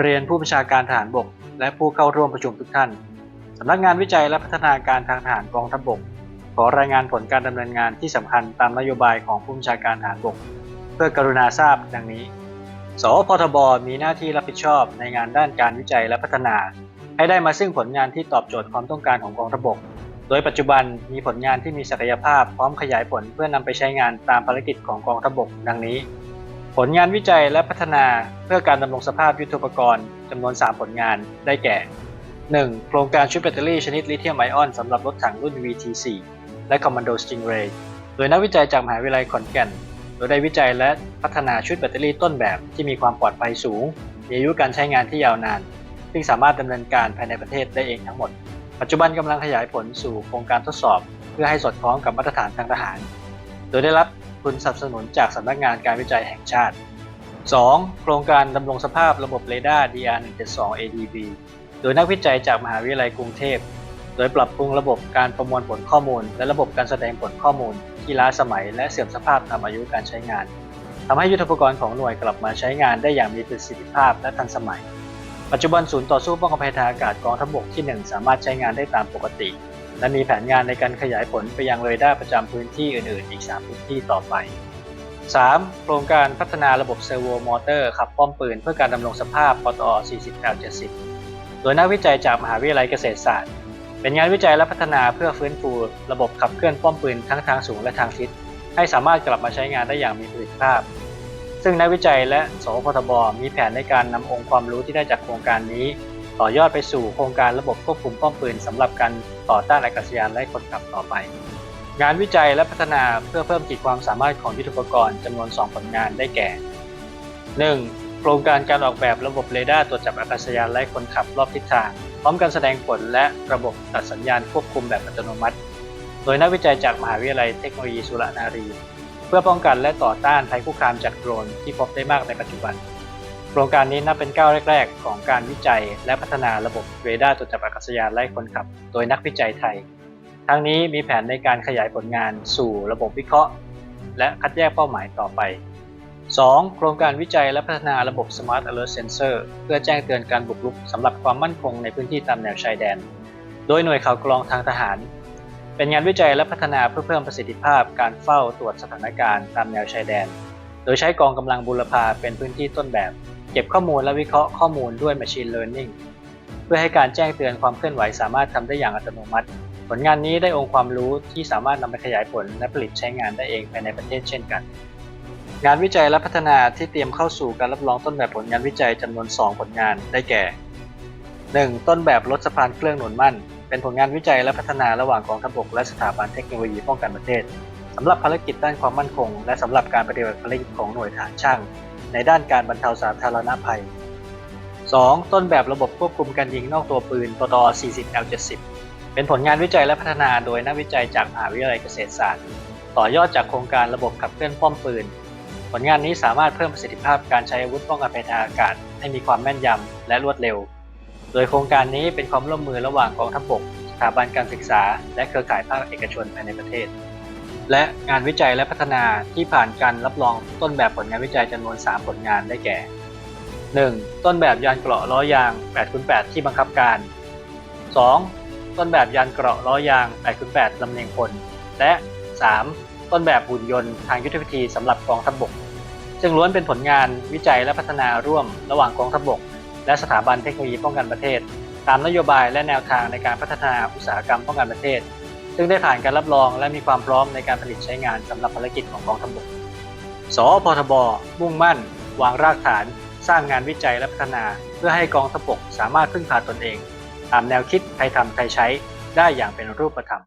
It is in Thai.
เรียนผู้บัญชาการทหารบก และผู้เข้าร่วมประชุมทุกท่าน สำนักงานวิจัยและพัฒนาการทางทหารกองทัพบก ขอรายงานผลการดำเนินงานที่สำคัญตามนโยบายของผู้บัญชาการทหารบก เพื่อกรุณาทราบดังนี้ สพทบ มีหน้าที่รับผิดชอบในงานด้านการวิจัยและพัฒนา ให้ได้มาซึ่งผลงานที่ตอบโจทย์ความต้องการของกองทัพบก โดยปัจจุบันมีผลงานที่มีศักยภาพพร้อมขยายผลเพื่อนำไปใช้งานตามภารกิจของกองทัพบก ดังนี้ ลงานวิจัยและพัฒนาเพื่อการดำรงสภาพยุทโธปกรณ์จำนวน 3 ผลงานได้แก่ 1. โครงการชุดแบตเตอรี่ชนิดลิเธียมไอออนสำหรับรถถังรุ่น VT4 และ Commando Stingray โดยนักวิจัยจากมหาวิทยาลัยขอนแก่น โดยได้วิจัยและพัฒนาชุดแบตเตอรี่ต้นแบบที่มีความปลอดภัยสูง มีอายุการใช้งานที่ยาวนาน ซึ่งสามารถดำเนินการภายในประเทศได้เองทั้งหมด ปัจจุบันกำลังขยายผลสู่โครงการทดสอบ เพื่อให้สอดคล้องกับมาตรฐานทางทหาร โดยได้รับ ทุนสนับสนุนจากสำนักงานการวิจัยแห่งชาติ 2. โครงการดำรงสภาพระบบเรดาร์ DR172 ADB โดยนักวิจัยจากมหาวิทยาลัยกรุงเทพ โดยปรับปรุงระบบการประมวลผลข้อมูล และระบบการแสดงผลข้อมูล ที่ล้าสมัย และเสื่อมสภาพตามอายุการใช้งานทำให้ยุทธปกรณ์ของหน่วยกลับมาใช้งานได้อย่างมีประสิทธิภาพและทันสมัย ปัจจุบันศูนย์ต่อสู้ป้องกันภัยทางอากาศกองทัพบกที่ 1 สามารถใช้งานได้ตามปกติ และมีแผนงานในการขยายผลไปยังเรดาร์ประจำพื้นที่อื่นๆ อีก 3 พื้นที่ต่อไป 3. โครงการพัฒนาระบบเซอร์โวมอเตอร์ขับป้อมปืนเพื่อการดำรงสภาพปตอ 40L70 โดยนักวิจัยจากมหาวิทยาลัยเกษตรศาสตร์ เป็นงานวิจัยและพัฒนาเพื่อฟื้นฟู ระบบขับเคลื่อนป้อมปืนทั้งทางสูงและทางทิศ ให้สามารถกลับมาใช้งานได้อย่างมีประสิทธิภาพ ซึ่งนักวิจัยและสพทบมีแผนในการนำองค์ความรู้ที่ได้จากโครงการนี้ ต่อยอดไปสู่โครงการระบบควบคุมป้อมปืนสำหรับการต่อต้านอากาศยานและคนขับต่อไป งานวิจัยและพัฒนาเพื่อเพิ่มขีดความสามารถของยุทธปกรณ์จำนวน 2 ผลงานได้แก่ 1. โครงการการออกแบบระบบเรดาร์ตรวจจับอากาศยานและคนขับรอบทิศทาง พร้อมการแสดงผลและระบบตัดสัญญาณควบคุมแบบอัตโนมัติ โดยนักวิจัยจากมหาวิทยาลัยเทคโนโลยีสุรนารี เพื่อป้องกันและต่อต้านภัยคุกคามจากโดรนที่พบได้มากในปัจจุบัน โครงการนี้นับเป็นก้าวแรก ๆ ของการวิจัยและพัฒนาระบบเรดาร์ตรวจจับอากาศยานและคนขับ โดยนักวิจัยไทย ทั้งนี้มีแผนในการขยายผลงานสู่ระบบวิเคราะห์ และคัดแยกเป้าหมายต่อไป 2. โครงการวิจัยและพัฒนาระบบ Smart Alert Sensor เพื่อแจ้งเตือนการบุกรุกสำหรับความมั่นคงในพื้นที่ตามแนวชายแดน โดยหน่วยข่าวกรองทางทหาร เป็นงานวิจัยและพัฒนาเพื่อเพิ่มประสิทธิภาพการเฝ้าตรวจสถานการณ์ตามแนวชายแดน โดยใช้กองกำลังบุรพาเป็นพื้นที่ต้นแบบ เก็บข้อมูลและวิเคราะห์ข้อมูลด้วย Machine Learning เพื่อให้การแจ้งเตือนความเคลื่อนไหวสามารถทำได้อย่างอัตโนมัติ ผลงานนี้ได้องค์ความรู้ที่สามารถนำไปขยายผลและผลิตใช้งานได้เองภายในประเทศเช่นกัน งานวิจัยและพัฒนาที่เตรียมเข้าสู่การรับรองต้นแบบผลงานวิจัยจำนวน 2 ผลงานได้แก่ 1. ต้นแบบรถสะพานเครื่องหนุนมั่น เป็นผลงานวิจัยและพัฒนาระหว่างกองทัพบกและสถาบันเทคโนโลยีป้องกันประเทศสำหรับภารกิจด้านความมั่นคง และสำหรับการปฏิบัติภารกิจของหน่วยทหารช่าง ในด้านการบรรเทาสาธารณภัย 2. ต้นแบบระบบควบคุมการยิงนอกตัวปืนปต 40L70 เป็นผลงานวิจัยและพัฒนาโดยนักวิจัยจากมหาวิทยาลัยเกษตรศาสตร์ ต่อยอดจากโครงการระบบขับเคลื่อนป้อมปืน ผลงานนี้สามารถเพิ่มประสิทธิภาพการใช้อาวุธป้องกันภัยทางอากาศ ให้มีความแม่นยำและรวดเร็ว โดยโครงการนี้เป็นความร่วมมือระหว่างกองทัพบกสถาบันการศึกษา และเครือข่ายภาคเอกชนภายในประเทศ และงานวิจัยและพัฒนาที่ผ่านการรับรองต้นแบบผลงานวิจัยจำนวน 3 ผลงานได้แก่ 1. ต้นแบบยานเกราะล้อยาง 8x8 ที่บังคับการ 2. ต้นแบบยานเกราะล้อยาง 8x8 ลำเลียงพล และ 3. ต้นแบบหุ่นยนต์ทางยุทธวิธีสำหรับกองทัพบกซึ่งล้วนเป็นผลงานวิจัยและพัฒนาร่วมระหว่างกองทัพบก และสถาบันเทคโนโลยีป้องกันประเทศ ตามนโยบายและแนวทางในการพัฒนาอุตสาหกรรมป้องกันประเทศ ซึ่งได้ผ่านการรับรองและมีความพร้อมในการผลิตใช้งานสำหรับภารกิจของกองทัพบก สอพทบ มุ่งมั่น วางรากฐาน สร้างงานวิจัยและพัฒนา เพื่อให้กองทัพบกสามารถพึ่งพาตนเอง ตามแนวคิดไทยทำไทยใช้ได้อย่างเป็นรูปธรรม